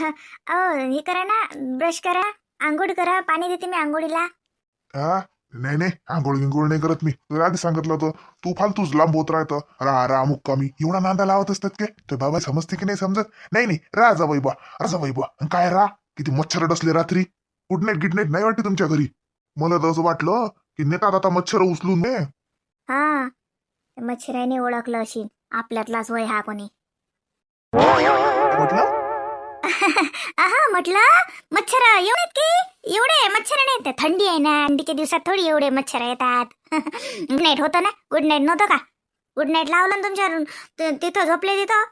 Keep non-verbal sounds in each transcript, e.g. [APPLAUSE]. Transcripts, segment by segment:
अहो हे करा ना ब्रश करा आंघोळ करा पाणी देते मी आंघोळीला हा नाही नाही आंघोळ गिंघोळ नाही करत मी तुला आधी सांगितलं होतं तू फालतूच लांब होत राहतं रा रा मुक्का मी एवढा नांदा लावत असतात काय तर बाबा समजते की नाही समजत नाही नाही रा जा बाई बा राजा बाई बा अन काय रा किती मच्छर डसले रात्री गुड नाईट गिड नाईट नाही वाटते तुमच्या घरी मला तर असं वाटलं की नेतात आता मच्छर उचलून ने हा मच्छराने ओळखलं अशी आपल्यातलाच वय हा कोणी म्हटलं [LAUGHS] आहा म्हटलं मच्छर एवढे की? एवढे मच्छर नाहीत ते थंडी आहे ना थंडीच्या दिवसात थोडी एवढे मच्छर येतात. [LAUGHS] गुड नाईट होतं ना? गुड नाईट नव्हतं का? गुड नाईट लावलं ना तुमच्या तिथं झोपले तिथं?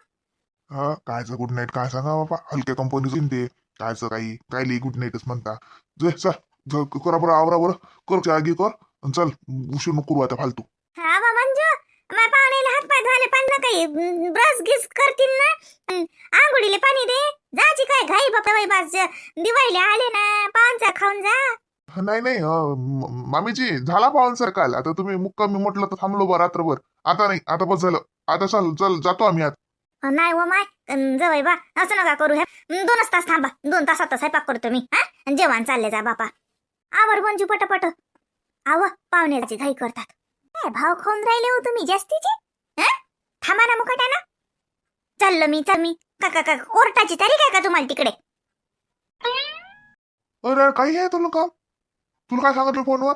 हा कायचं गुड नाईट काय सांगा बाबा? हलक्या कंपनीचं ते कायचं काही काय लिही गुड नाईटच म्हणता. जे चल करा बरं आवरा बरं कर घे कर चल उशीर नको करू आता फालतू. हा बा मंजू माझ्या पाहुण्याला हात पाय धुवायला पाणी काही ब्रश गिस करतील ना? आंघोळीला पाणी दे. काय बाई बाज दिवाळीला आले ना पाहुणचा खाऊन जा. नाही नाही अं, म- मामीजी झाला पाहून सर काल. आता तुम्ही मुक्कामी म्हटलं तर थांबलो बा रात्रभर. आता नाही आता बस झालं. आता चल चल जातो आम्ही आता. नाही व माय. जवळ बा. असं नका करू हे. दोनच तास थांबा. दोन तासात स्वयंपाक करतो मी. हा? अन जेवण चालले जा बापा. आवर मंजू पटपट. आव पाहुण्याची घाई करतात. काय भाव खाऊन राहिले हो तुम्ही जास्तीचे? हा? थांबा ना मुकटा ना चाललो मी चल मी. का का का कोर्टाची तारीख आहे का तुम्हाला तिकडे? अरे काही आहे तुला काम? तुला काय सांगितलं फोनवर?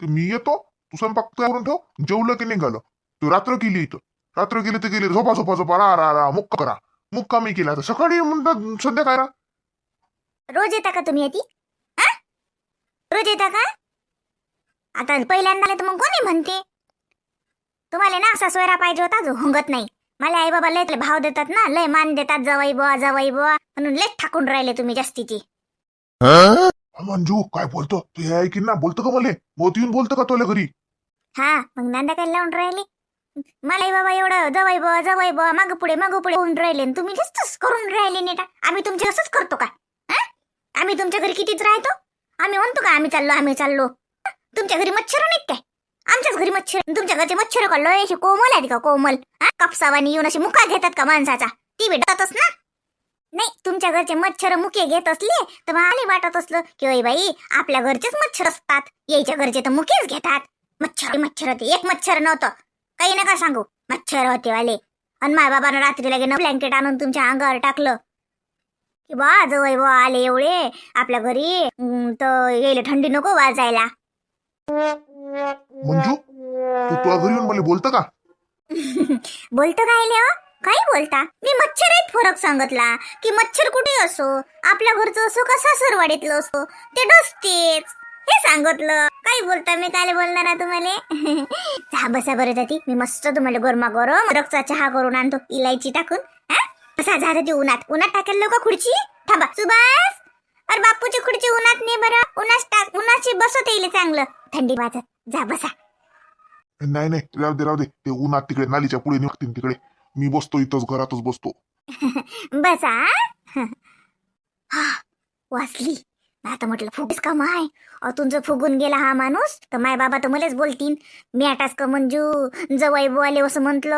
की मी येतो तू स्वयंपाक करून ठेव जेवलं की निघालं. तू रात्र केली इथं. रात्र गेली तर गेली झोपा झोपा झोपा रा रा रा मुक्का करा. मुक्का मी केला तर सकाळी म्हणतात संध्याकाळ रा? रोज येता का तुम्ही येते? रोज येता का? आता पहिल्यांदा आले तर मग कोणी म्हणते? तुम्हाला ना असा सोयरा पाहिजे होता जो हुंगत नाही. मला आई बाबा लय भाव देतात ना लय मान देतात जवाई बुवा जवाई बुवा म्हणून लय ठाकून राहिले तुम्ही जास्तीची मंजू काय बोलतो? तू हे ऐकीन ना बोलतो का मला? मोत येऊन बोलतो का तुला घरी? हा मग नांदा काय लावून राहिले? मला आई बाबा एवढं जवाई बुवा जवाई बुवा माग पुढे माग पुढे होऊन राहिले आणि तुम्ही जास्तच करून राहिले नेटा. आम्ही तुमचे असंच करतो का? आम्ही तुमच्या घरी कितीच राहतो? आम्ही म्हणतो का आम्ही चाललो आम्ही चाललो. तुमच्या घरी मच्छर नाहीत काय? आमच्याच घरी मच्छर तुमच्या घरचे मच्छर का लय कोमल आहेत का कोमल? हा? कापसावानी येऊन असे मुका घेतात का माणसाचा? ती भेटतच ना? नाही तुमच्या घरचे मच्छर मुके घेत असले तर मला वाटत असलं की ओय बाई आपल्या घरचेच मच्छर असतात. यायच्या घरचे तर मुकेच घेतात. मच्छर मच्छर होते. एक मच्छर नव्हतं. काही नका सांगू. मच्छर होते वाले आणि माय बाबानं रात्री लगे ब्लँकेट आणून तुमच्या अंगावर टाकलं. की बा जवळ बा आले एवढे. आपल्या घरी तर येईल थंडी नको वाजायला. मंजू तू तुझ्या घरी येऊन मला बोलतं का? [LAUGHS] बोलतो काय ले काय बोलता? मी मच्छर आहेत फरक सांगितला की मच्छर कुठे असो? आपल्या घरचं असो का सासरवाडीतलं असो? ते डसतेच हे सांगितलं. काय बोलता? मी काय बोलणार तुम्हाला? [LAUGHS] चहा बसा बरं जाती. मी मस्त तुम्हाला गरमा गरम रक्तचा चहा करून आणतो. इलायची टाकून. हा? कसा झालं ती उन्हात. उन्हात टाकेल का खुर्ची? थांबा. सुभाष! अरे बापूची खुर्ची उन्हात नाही बरं. उन्हाच टाक. उन्हाची बसत येईल चांगलं. थंडी वाजत. जा बसा. नाही नाही राहू दे राहू दे. ते उन्हात तिकडे नालीच्या पुढे निघतील तिकडे. मी बसतो इथंच घरातच बसतो. [LAUGHS] बसा हा. वाचली. आता म्हटलं फुगस का माय? अहो तुमचं फुगून गेला हा माणूस. तर माय बाबा तर मलाच बोलतीन. मी आटास का मंजू? जवाई बोले असं म्हंटल.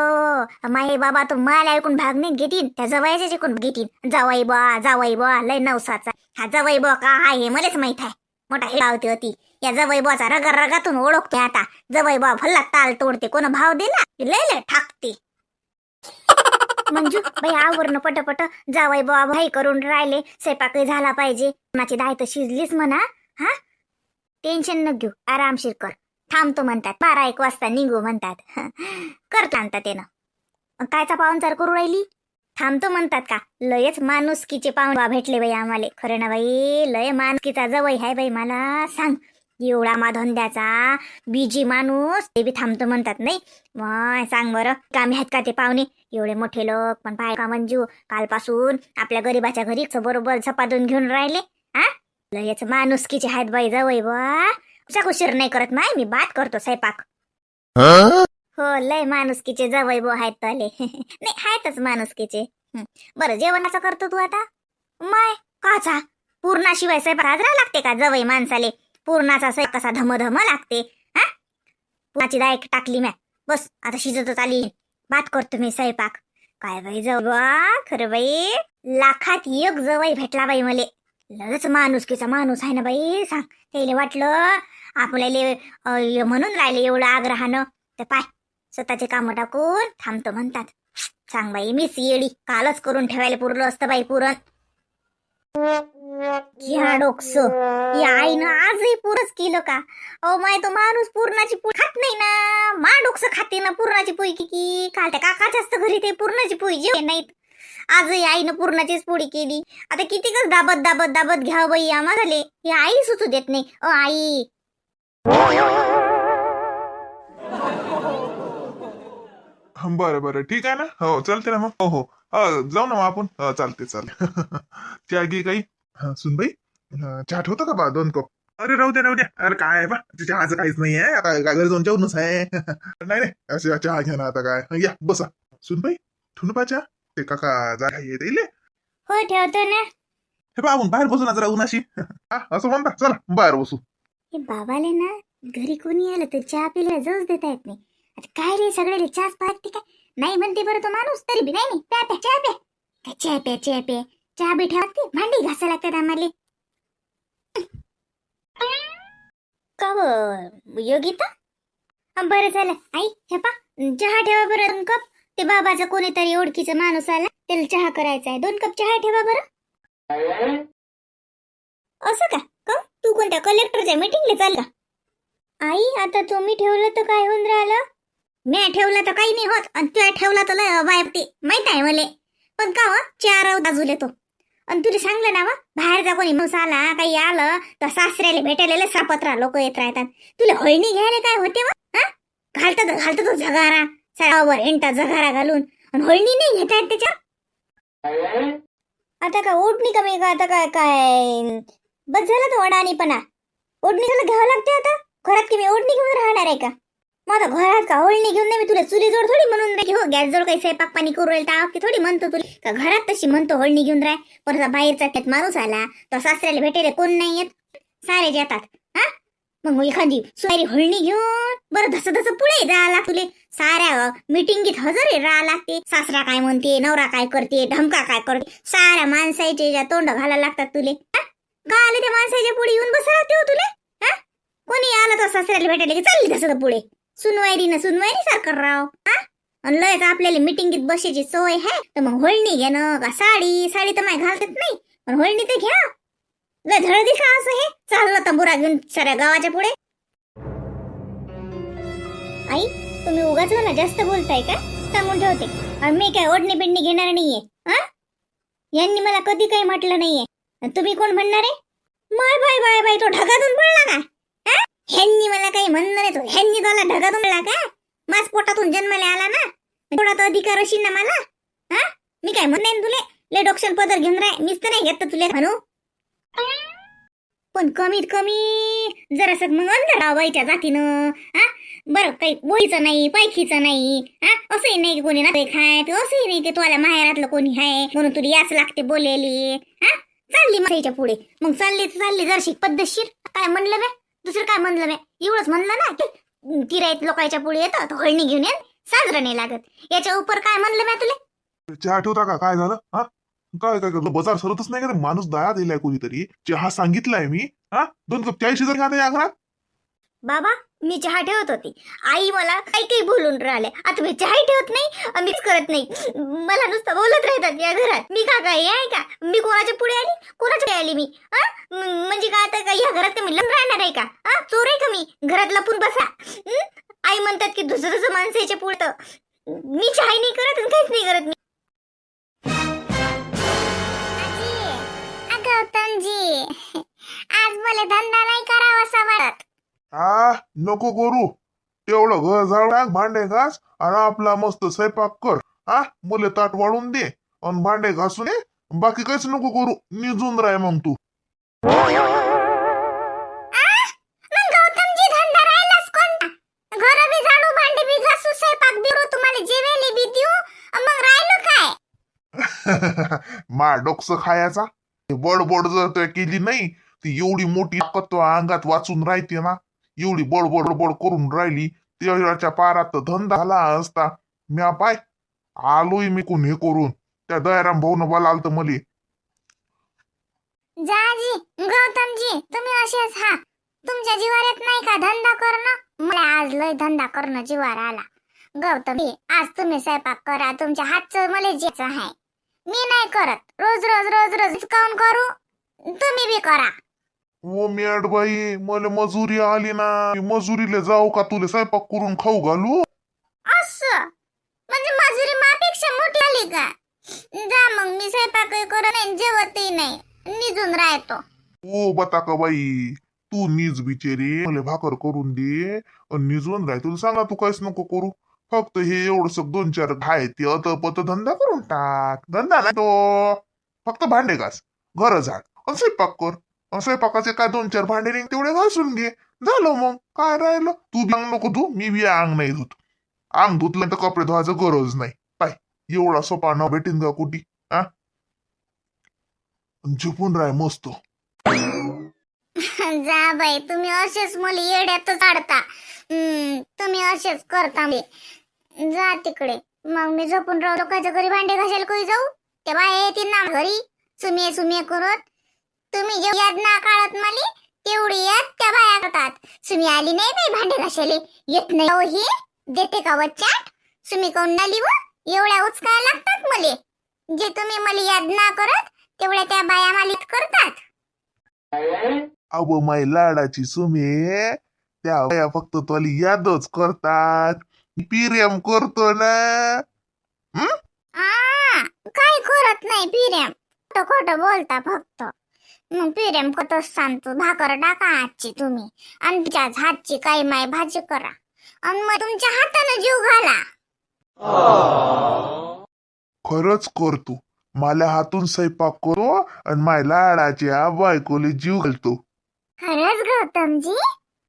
माय बाबा तर मला ऐकून भाग नाही घेतीन. त्या जवाईच्याच ऐकून घेतीन. जावाई बा जावाई बा लय नवसाचा. हा जवाई बा का आहे हे मलाच माहीत आहे. मोठा हे लावते होती. या जवाई बुवाचा रगा रगातून ओळखते आता. जवाई बा भल्ला ताल तोडते कोण भाव दिला? लय लय ठाकते. मंजू बाई आवरण पटपट जावाई बाबा भाई करून राहिले स्वयंपाकही झाला पाहिजे. माझी दाय तर शिजलीच म्हणा हा? टेन्शन न घेऊ आरामशीर कर. थांबतो म्हणतात बारा एक वाजता निघू म्हणतात. करता आणता त्यानं. कायचा पाहुणचार करू राहिली? थांबतो म्हणतात का? लयच माणुसकीचे पाहुणबा भेटले बाई आम्हाला. खरं ना बाई लय माणुसकीचा जवळ आहे बाई मला सांग. एवढा मा धंद्याचा बिजी माणूस ते बी थांबतो म्हणतात नाही? मग सांग बरं. कामी आहेत का ते पाहुणे? एवढे मोठे लोक पण पाय का मंजू कालपासून आपल्या गरीबाच्या घरी बरोबर झपाटून घेऊन राहिले हा लयच माणुसकीचे आहेत बाई जवळ बा. उशीर नाही करत माय? मी बात करतो स्वयंपाक. हो लय माणुसकीचे जवळ बो आहेत तले. [LAUGHS] नाही आहेतच माणुसकीचे. बरं जेवणाचं करतो तू आता? माय काचा. पूर्णाशिवाय स्वयंपाक हाजरा लागते का जवळ माणसाले? पूर्णाचा सैक कसा धमधम लागते हा? पूर्णाची टाकली मॅ बस आता शिजतच आली. बात करतो मी स्वयंपाक. काय बाई जवा बा खरं बाई. लाखात एक जवळ भेटला बाई मले. लगेच माणुसकीचा माणूस आहे ना बाई सांग. त्याला वाटलं आपल्याला म्हणून राहिले एवढं आग्रहानं. तर पाय स्वतःचे कामं टाकून थांबतो म्हणतात. सांग बाई मीच येडी. कालच करून ठेवायला पुरलं असतं बाई पुरण. घ्या डोकस. या आईनं आजही पुरच केलं का? अहो माय तो माणूस पूर्णाची पोळी खात नाही ना. मा डोकस खाते ना पूर्णाची पोळी की की काल त्या काकाच्याच तर घरी ते पूर्णाची पोळी जेवण नाहीत. आजही आईनं पूर्णाचीच पोळी केली. आता कितीकच दाबत दाबत दाबत घ्या बाई आम्हाला ही आई सुचू देत नाही. अ आई. हं, बरं बरं. ठीक आहे ना? हो चालते ना मग. हो हो. जाऊ ना मग आपण. चालते चालते. [LAUGHS] त्यागी काही? हं, सुनबाई चहा ठेवतो का बा दोन कप? अरे राहू द्या राहू द्या. अरे काय आहे बा चहाचं काहीच नाही आहे आता काय घरी जाऊन जेवणच आहे. [LAUGHS] नाही नाही असे चहा घ्या ना आता काय. या बसा. सुनबाई ठेवू पा चहा? ते काका जागा येत येईल हो ठेवतो ना. हे आपण बाहेर बसू ना जरा उन्हाशी. हा, असं म्हणता. चला बाहेर बसू. हे बाबाले ना घरी कोणी आलं तर चहा पिला जाऊच देता येत नाही. आता काय रे सगळे चहाच पाहते काय? नाही म्हणते बरं तो माणूस तरी बी. नाही नाही प्या प्या चहा प्या. काय चहा प्या चहा प्या? चहा बी ठेवते भांडी घासा लागतात आम्हाला. का योगिता बर बरं झालं. आई हे पा. चहा ठेवा बरं दोन कप. ते बाबाचा कोणीतरी ओळखीचा माणूस आला. त्याला चहा करायचा आहे. दोन कप चहा ठेवा बरं. असं का? कम तू कोणत्या कलेक्टरच्या मीटिंगला चाल का आई आता तुम्ही ठेवलं तर काय होऊन राहिलं? मी ठेवलं तर काही नाही होत. आणि तुला ठेवला तर लय ते माहीत आहे मले. पण का हो? चार बाजूला तो आणि तुला सांगलं ना वा बाहेरचा कोणी मसाला आला काही आलं तर सासऱ्याला भेटायला सापत्रा लोक येत राहतात. तुला होळणी घ्यायला काय होते वा? घालतात घालतात तो झगारा सरावर एंटा झगारा घालून. आणि होळणी नाही घेत आहेत त्याच्या आता काय ओढणी कमी का आता काय काय बस झालं तो अडाणीपणा ओढणी तुला घ्यावं लागते आता? खरंच की मी ओढणी घेऊन राहणार आहे का? मग घरात का ओढणी घेऊन नाही मी तुला चुली जोड थोडी म्हणून राहिली हो गॅस जोड काही स्वयंपाक पाणी करू राहील तर की थोडी म्हणतो तुला. का घरात तशी म्हणतो होळणी घेऊन राह परत बाहेरचा त्यात माणूस आला तर सासऱ्याला भेटेले कोण नाही येत. सारे जातात हा? मग एखादी सोयरी होळणी घेऊन बरं धस धस पुढे जायला तुले. साऱ्या मिटिंगीत हजर राहा लागते. सासरा काय म्हणते नवरा काय करते ढमका काय करते. साऱ्या माणसाचे ज्या तोंड घालायला लागतात तुले. का आले त्या माणसाच्या पुढे येऊन बसा लागते हो तुले? हा? कोणी आलं तर सासऱ्याला भेटायला की चालली तसं पुढे? सुनवायरी ना सुनवायरी सारखं राव हा? आणि लयच आपल्याला मिटिंगीत बसायची सोय आहे तर मग होळणी घेणं का साडी? साडी तर माय घालतात नाही. पण होळणी तर घ्या. लय का असं हे. चाललं तंबुरा घेऊन साऱ्या गावाच्या पुढे. आई तुम्ही उगाच मला जास्त बोलताय का? सांगून ठेवते. आणि मी काय ओढणी बिडणी घेणार नाहीये हा? यांनी मला कधी काही म्हटलं नाहीये. तुम्ही कोण म्हणणार? आहे माय बाय बाय बाय तो ढगातून पडला का? ह्यांनी मला काही म्हणणं नाही तो. ह्यांनी तुला ढगातून पडला का? माझ पोटातून जन्माला आला ना? थोडा तो अधिकार असेल ना मला? हा? मी काय म्हणणार तुले? ले डोक्शन पदर घेऊन राह. मीच तर नाही घेत तुले तुला म्हणू. पण कमीत कमी जरासं मग अंतर जातीनं. हा? बरं काही बोईचं नाही पायखीचं नाही. हा? असंही नाही की कोणी नाते खाय. असंही नाही की तुला माहेरातलं कोणी आहे म्हणून तुला याच लागते बोलेली. हा? चालली माहितीच्या पुढे. मग चालली तर चालली जरशी पद्धतशीर. काय म्हणलं बे? दुसरं काय म्हणलं मी एवढंच म्हणलं ना की किरायत लोकांच्या पुढे येतात होळणी घेऊन येत साजरं नाही लागत. याच्या उपर काय म्हणलं मी तुला? चहा ठेवता का? काय झालं? हा? काय काय करतो? बाजार सरतच नाही का ते माणूस दया दिलाय कोणीतरी. चहा सांगितलाय मी. हा? दोन कप चाळीस जर खाता या घरात? बाबा मी चहा ठेवत होती. आई मला काही काही बोलून राहिले आता मी चहाही ठेवत नाही मीच करत नाही. मला नुसतं बोलत राहतात या घरात. मी का काय आहे का मी कोणाच्या पुढे आली? कोणाच्या पुढे आली मी? म्हणजे काय आता का या घरात मी लपून राहणार आहे का? चोर आहे का मी? घरात लपून बसा. आई म्हणतात की दुसरं दुसरं माणसाचे पुढे. तर मी चहा नाही करत आणि काहीच नाही करत मी. आज मला धंदा नाही करावासा वाटत. आ नको करू. तेवढं घर झाड टाक भांडे घास आणि आपला मस्त स्वयंपाक कर. हा मुले ताट वाढून दे आणि भांडे घासून ये. बाकी काहीच नको करू. निजून राह मग तू. [LAUGHS] मा डोकस खायचा. बडबड जर केली नाही ती एवढी मोठी ताकद अंगात वाचून राहते ना. एवढी बडबड बडबड करून राहिली तेवढ्याच्या पारात धंदा झाला असता म्या पाय आलोय मी कोण हे करून त्या दयाराम भाऊन मला आलत मले जाजी गौतमजी तुम्ही असेच हा तुमच्या जीवार येत नाही का धंदा करणं मला आज लय धंदा करणं जीवार आला गौतम आज तुम्ही स्वयंपाक करा तुमच्या हातचं मला जेच आहे मी नाही करत रोज रोज रोज रोज काऊन करू तुम्ही बी करा ओ मॅड बाई मला मजुरी आली ना. मजुरीला जाऊ का तुला स्वयंपाक करून खाऊ घालू? असं? म्हणजे मजुरी मापेक्षा मोठी आली का? जा मग मी स्वयंपाक करत नाही जेवतही नाही. निजून राहतो. ओ बताका बाई तू नीज बिचारी. मला भाकर करून दे अन निजून राह. तुला सांगा तू काहीच नको करू. फक्त हे एवढस दोन चार खाय ते अत पत धंदा करून टाक. धंदा नाही तो. फक्त भांडे घास. घर झाड. अन स्वयंपाक कर. स्वयंपाकाचे काय दोन चार भांडे रिंग तेवढे घासून घे. झालं मग. काय राहिलं? तू बी अंग नको धू मी बी अंग नाही धुत. अंग धुतलं तर कपडे धुवायचं गरज नाही. पाय एवढा सोपा न भेटीन का कुठी? हा झोपून राय मस्त. [LAUGHS] जा बाई तुम्ही असेच मला येड्यातच काढता तुम्ही असेच करता मी जा तिकडे. मग मी झोपून राहू. लोकांच्या घरी भांडे घासायला कोणी जाऊ? ते बाय येतील ना घरी. सुमे सुमे करत. तुम्ही जे याद ना काढत मला तेवढी याद त्या बाया करतात. सुमी आली नाही बाई भांडे घासायला. येत नाही. हो ही देते का वच्चाट सुमी कोण नाली व एवढ्या उचकाय लागतात मले. जे तुम्ही मला याद ना करत तेवढ्या त्या बाया मालिक करतात. अव माय लाडाची सुमे. त्या बाया फक्त तुला यादच करतात. प्रेम करतो ना. आ, काही करत नाही पिरेम खोटं बोलता फक्त. मग पिरेम कसं सांगतो. भाकर टाका आजची तुम्ही. आणि तिच्याच हातची काही माय भाजी करा. आणि मग तुमच्या हातानं जीव घाला. खरंच करतो. मला हातून स्वयंपाक करो आणि माय लाडाच्या बायकोले जीव घालतो. खरंच गौतमजी?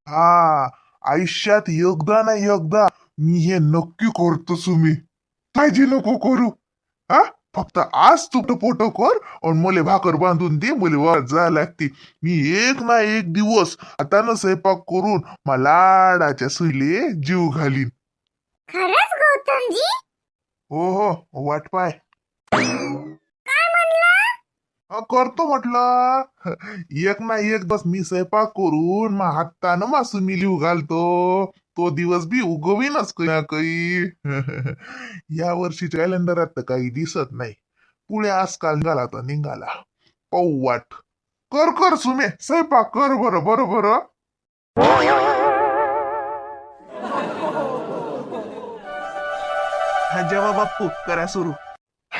हा आयुष्यात एकदा ना एकदा मी हे नक्की करतो सुमी काळजी नको करू. हा? फक्त आज तू पोटो कर आणि मले भाकर बांधून दे मले वर जा लागते. मी एक ना एक दिवस हातानं स्वयंपाक करून मला लाडाच्या सुईले जीव घालीन. खरंच गौतमजी? हो हो वाट पाय. करतो म्हटलं. एक ना एक बस मी स्वयंपाक करून मा हातानं मासू मी लिहू घालतो. तो दिवस बी उगवीनच काही ना काही [LAUGHS] या वर्षी कॅलेंडरात तर काही दिसत नाही. पुढे आजकाल निघाला तर निघाला. पाऊ वाट कर कर सुमे. स्वयंपाक कर बरं बरं बरं. हा जेव्हा बाप्पू करा सुरू.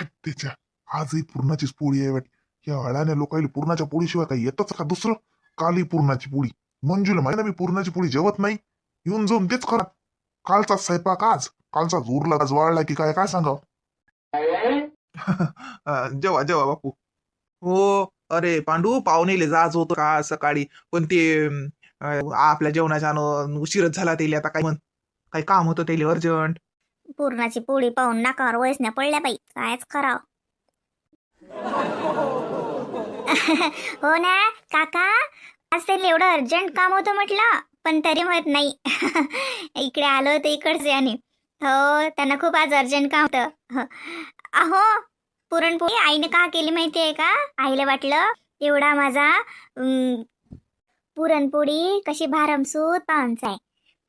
त्याच्या आजही पूर्णाचीच पोळी आहे वाट. या अडाण्या लोकांना पूर्णाच्या पोळीशिवाय काही येतच का दुसरं? काली पूर्णाची पोळी. मंजूला माहिती ना मी पूर्णाची पोळी जेवत नाही? येऊन जाऊन तेच करा. कालचा स्वयंपाक आज. कालचा उरला आज वाळला की काय काय सांगाव? [LAUGHS] अं, जेव्हा जेव्हा बाप्पू हो अरे पांडू पाहुणेले जायचं होतं का सकाळी. पण ते आपल्या जेवणाच्या उशीरच झाला त्याला आता काय म्हण काही काम होतं त्याला अर्जंट? पूर्णाची पोळी पाहून नाकावर वयसण्या पडल्या बाई. कायच कराव? [LAUGHS] हो ना काका? आज एवढं अर्जंट काम होतं म्हटलं. पण तरी म्हणत नाही. [LAUGHS] इकडे आलो होतं इकडचे आणि हो त्यांना खूप आज अर्जंट काम होतं. अहो पुरणपोळी आईने का केली माहिती आहे का? आईला वाटलं एवढा माझा पुरणपोळी कशी भारमसूत पावनचा आहे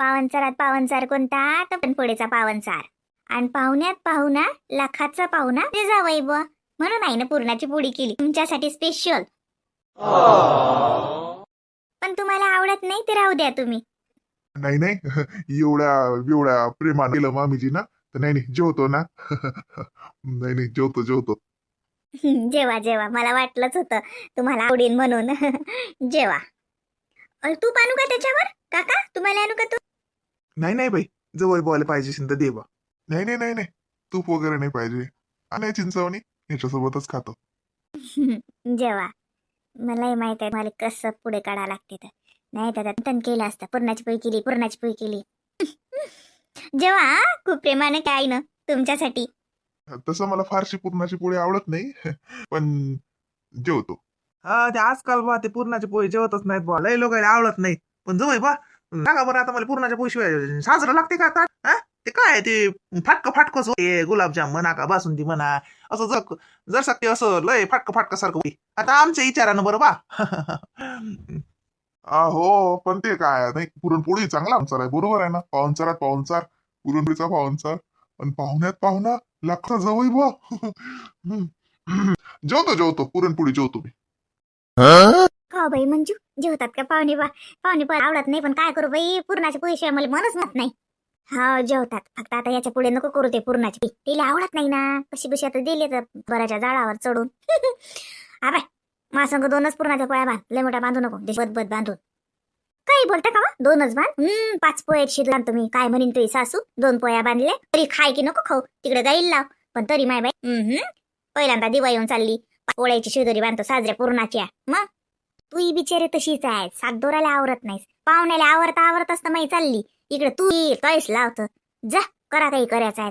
पावनचारात पावनचार कोणता? तर पुरणपोळीचा पावनचार. आणि पाहुण्यात पाहुणा लाखाचा पाहुणा ते जावई ब. म्हणून आईनं पुरणाची पोळी केली. तुमच्यासाठी स्पेशल पण तुम्हाला आवडत नाही ते राहू द्या तुम्ही. नाही नाही. एवढ्या एवढ्या प्रेमाने केलं मामीजी ना तर नाही नाही जेवतो ना. नाही नाही जेवतो जेवतो. [LAUGHS] जेवा जेवा. मला वाटलंच होतं तुम्हाला आवडीन म्हणून. [LAUGHS] जेवा. अ, तूप आणू का त्याच्यावर? काका तुम्हाला आणू का तू? नाही नाही बाई. जवळ बोलायला पाहिजे तर दे बा नाही नाही नाही नाही. तूप वगैरे नाही पाहिजे. आणि चिंचवणी याच्यासोबतच खातो. [LAUGHS] जेवा. मलाही माहीत आहे मला कसं पुढे काढा लागते तर. नाही तर तन केलं असतं पुरणाची पोळी केली पुरणाची पोळी केली. जेवा हा, खूप प्रेमाने काय ना तुमच्यासाठी. तसं मला फारशी पूर्णाची पोळी आवडत नाही पण जेवतो. हा ते आजकाल बा ते पूर्णाचे पोळी जेवतच नाहीत बा लय लोकांना आवडत नाही. पण जवळ बा सांगा बरं आता मला पूर्णाच्या पोळीशिवाय साजरं लागते का आता? हा ते काय ते फाटक फाटकच होते गुलाबजाम म्हणा का बासुंदी म्हणा असं जर जर ते असं लय फाटक फाटक सारखं होते आता आमच्या विचारानं बरं बा हो पण ते काय नाही पुरणपोळी चांगला पाहुणचार आहे बरोबर आहे ना पाहुणचारात पाहुणचार पुरणपोळीचा पाहुणचार पण पाहुण्यात पाहुणा लाखा जवळ बा जेवतो जेवतो पुरणपोळी जेवतो मी का बाई मंजू जेवतात का पाहुणे बा पाहुणे पण आवडत नाही पण काय करू बाई पुरणाच्या पोळीशिवाय मला मनच म्हणत नाही हा जेवतात. फक्त आता याच्यापुढे नको करू ते पुरणाची तिला आवडत नाही ना. कशी बशी आता दिले तर बराच्या जाळावर चढून. [LAUGHS] आबाय मासंग दोनच पुरणाच्या पोळ्या बांध. लय मोठा बांधू नको. बद बद बांधून. काही बोलता का दोनच बांध. हम्म पाच पोळ्या शिरला तुम्ही. काय म्हणीन तुझी सासू? दोन पोळ्या बांधले तरी खाय की नको खाऊ. तिकडे जाईल लाव. पण तरी माय बाई हम्म पहिल्यांदा दिवा येऊन चालली. पोळ्याची शिदोरी बांधतो साजऱ्या पुरणाच्या. मग? तू ही बिचारी तशीच आहे. सात दोराला आवरत नाहीस. पाहुण्याला आवरता आवरत असतं माही चालली. इकडे तू काहीच लावत. जा करा काही करायचं आहे.